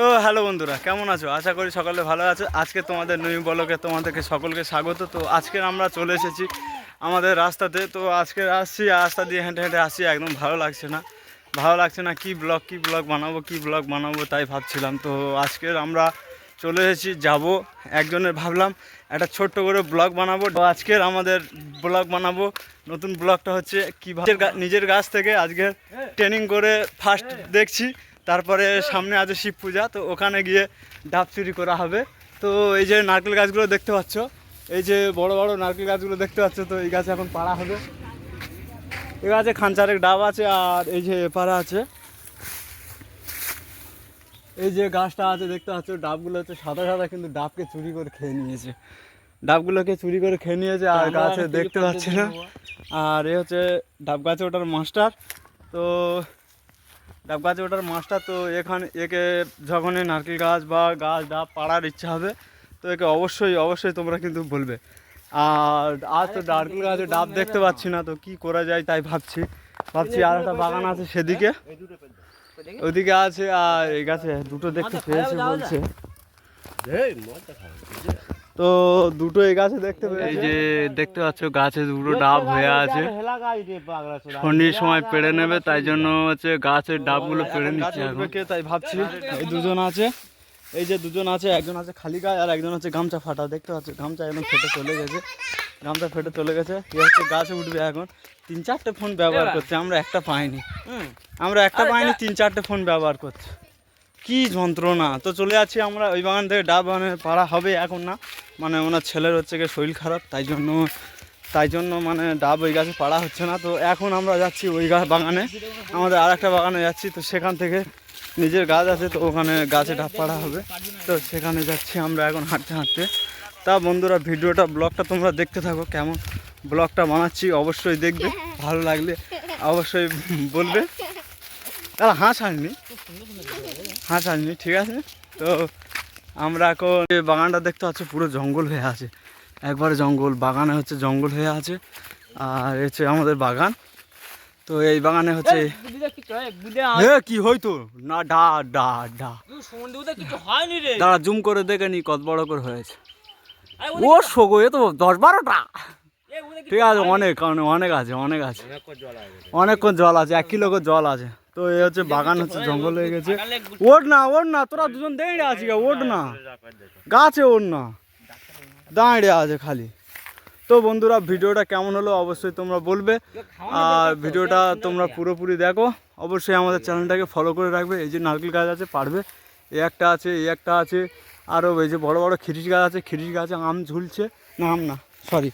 তো হ্যালো বন্ধুরা, কেমন আছো? আশা করি সকলে ভালো আছো। আজকে তোমাদের নই বলকে তোমাদেরকে সকলকে স্বাগত। তো আজকে আমরা চলে এসেছি আমাদের রাস্তাতে। তো আজকে আসছি, রাস্তা দিয়ে হেঁটে হেঁটে আসছি, একদম ভালো লাগছে না। ভালো লাগছে না কি ব্লগ কি ব্লগ বানাবো, কি ব্লগ বানাবো তাই ভাবছিলাম। তো আজকের আমরা চলে এসেছি, যাব একজনের ভাবলাম একটা ছোট্ট করে ব্লগ বানাবো। তো আজকের আমাদের ব্লগ বানাবো। নতুন ব্লগটা হচ্ছে কী নিজের গাছ থেকে আজকে ট্রেনিং করে ফার্স্ট দেখছি। তারপরে সামনে আছে শিব পূজা তো ওখানে গিয়ে ডাব চুরি করা হবে। তো এই যে নারকেল গাছগুলো দেখতে পাচ্ছ এই যে বড় বড় নারকেল গাছগুলো দেখতে পাচ্ছ তো এই গাছে এখন পাড়া হবে। এই গাছে খানচারেক ডাব আছে আর এই যে পাড়া আছে। এই যে গাছটা আছে দেখতে পাচ্ছ ডাবগুলো হচ্ছে সাদা সাদা কিন্তু ডাবকে চুরি করে খেয়ে নিয়েছে। ডাবগুলোকে চুরি করে খেয়ে নিয়েছে আর গাছে দেখতে পাচ্ছি না। আর এ হচ্ছে ডাব গাছে ওটার মাস্টার। তো ডাব গাছে ওটার মাছটা তো এখানে একে যখনই নারকেল গাছ বা গাছ ডাব পাড়ার ইচ্ছা হবে তো একে অবশ্যই অবশ্যই তোমরা কিন্তু বলবে। আর আজ তো নারকেল গাছে ডাব দেখতে পাচ্ছি না তো কি করা যায় তাই ভাবছি। ভাবছি আর একটা বাগান আছে সেদিকে। ওদিকে আছে আর এই গাছে দুটো দেখতে পেয়েছে বলছে। তো দুটো এই গাছে দেখতে পেয়েছে। এই যে দেখতে পাচ্ছ গাছে দুটো ডাব হয়ে আছে। শনির সময় পেড়ে নেবে তাই জন্য হচ্ছে গাছের ডাবগুলো পেড়ে নিচ্ছে এখন। তাই ভাবছি। এই দুজন আছে এই যে দুজন আছে একজন আছে খালি গায়ে আর একজন হচ্ছে গামছা ফাটা। দেখতে পাচ্ছ গামছা একদম ফেটে চলে গেছে। গামছা ফেটে চলে গেছে এ হচ্ছে গাছে উঠবে এখন। তিন চারটে ফোন ব্যবহার করছে আমরা একটা পাইনি। আমরা একটা পাইনি তিন চারটে ফোন ব্যবহার করছে। কি যন্ত্রণা? তো চলে যাচ্ছি আমরা, ওই বাগান থেকে ডাব বাগানে পাড়া হবে এখন না। মানে ওনার ছেলের হচ্ছে গিয়ে শরীর খারাপ, তাই জন্য তাই জন্য মানে ডাব ওই গাছে পাড়া হচ্ছে না। তো এখন আমরা যাচ্ছি ওই গাছ বাগানে। আমাদের আর একটা বাগানে যাচ্ছি, তো সেখান থেকে নিজের গাছ আছে, তো ওখানে গাছে ডাব পাড়া হবে। তো সেখানে যাচ্ছি আমরা এখন হাঁটতে হাঁটতে। তা বন্ধুরা, ভিডিওটা, ব্লগটা তোমরা দেখতে থাকো, কেমন ব্লগটা বানাচ্ছি অবশ্যই দেখবে, ভালো লাগলে অবশ্যই বলবে। তাহলে হাঁস আননি? হাঁস আননি ঠিক আছে। তো আমরা এখন এই বাগানটা দেখতে পাচ্ছি পুরো জঙ্গল হয়ে আছে। একবারে জঙ্গল বাগানে হচ্ছে জঙ্গল হয়ে আছে। আর হচ্ছে আমাদের বাগান। তো এই বাগানে হচ্ছে কি হইতো? না ডা ডা ডা। দাঁড়া জুম করে দেখে নি কত বড় করে হয়েছে। ও শোগো এ তো দশ বারোটা। ঠিক আছে অনেক অনেক অনেক আছে অনেক আছে। অনেকক্ষণ জল আছে। এক কিলো করে জল আছে। তো এই হচ্ছে বাগান হচ্ছে জঙ্গল হয়ে গেছে। ওঠ না ওঠ না তোরা দুজন দাঁড়িয়ে আছি ওঠ না। গাছে ওঠ না। দাঁড়িয়ে আছে খালি। তো বন্ধুরা ভিডিওটা কেমন হলো অবশ্যই তোমরা বলবে। আর ভিডিওটা তোমরা পুরোপুরি দেখো। অবশ্যই আমাদের চ্যানেলটাকে ফলো করে রাখবে। এই যে নারকেল গাছ আছে পারবে। এই একটা আছে এই একটা আছে। আরও এই যে বড় বড় খিরিশ গাছ আছে খিরিশ গাছে আম ঝুলছে। না আম না সরি